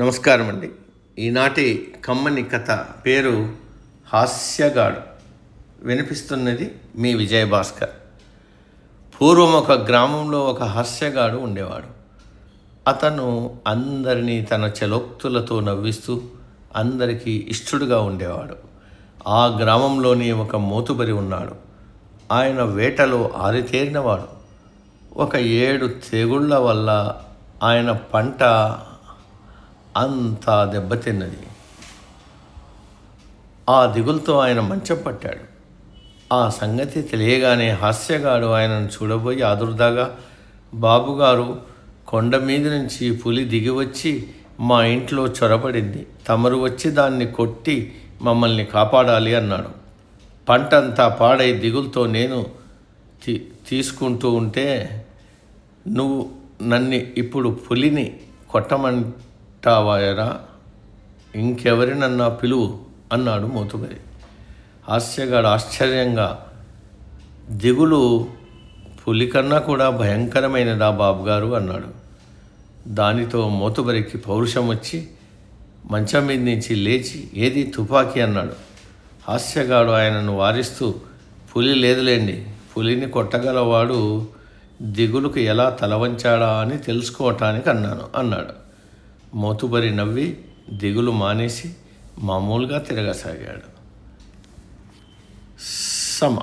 నమస్కారం అండి ఈనాటి కమ్మని కథ పేరు హాస్యగాడు. వినిపిస్తున్నది మీ విజయభాస్కర్. పూర్వం ఒక గ్రామంలో ఒక హాస్యగాడు ఉండేవాడు. అతను అందరినీ తన చలోక్తులతో నవ్విస్తూ అందరికీ ఇష్టడుగా ఉండేవాడు. ఆ గ్రామంలోని ఒక మోతుబరి ఉన్నాడు. ఆయన వేటలో ఆరితేరినవాడు. ఒక ఏడు తెగుళ్ళ వల్ల ఆయన పంట అంతా దెబ్బతిన్నది ఆ దిగులతో ఆయన మంచం పట్టాడు. ఆ సంగతి తెలియగానే హాస్యగాడు ఆయనను చూడబోయి ఆదుర్దాగా బాబుగారు కొండ మీద నుంచి పులి దిగి వచ్చి మా ఇంట్లో చొరబడింది. తమరు వచ్చి దాన్ని కొట్టి మమ్మల్ని కాపాడాలి అన్నాడు. పంట అంతా పాడై దిగులతో నేను తీ తీసుకుంటూ ఉంటే నువ్వు నన్ను ఇప్పుడు పులిని కొట్టమని కొట్టమంటావాయరా ఇంకెవరినన్నా పిలువు? అన్నాడు మోతుబరి హాస్యగాడు ఆశ్చర్యంగా దిగులు పులి కన్నా కూడా భయంకరమైనదా బాబుగారు? అన్నాడు. దానితో మోతుబరికి పౌరుషం వచ్చి మంచం మీద నుంచి లేచి ఏది తుపాకీ? అన్నాడు. హాస్యగాడు ఆయనను వారిస్తూ పులి లేదులేండి పులిని కొట్టగలవాడు దిగులుకు ఎలా తలవంచాడా అని తెలుసుకోవటానికి అన్నాను అన్నాడు. మోతుబరి నవ్వి దిగులు మానేసి మామూలుగా తిరగసాగాడు. సమ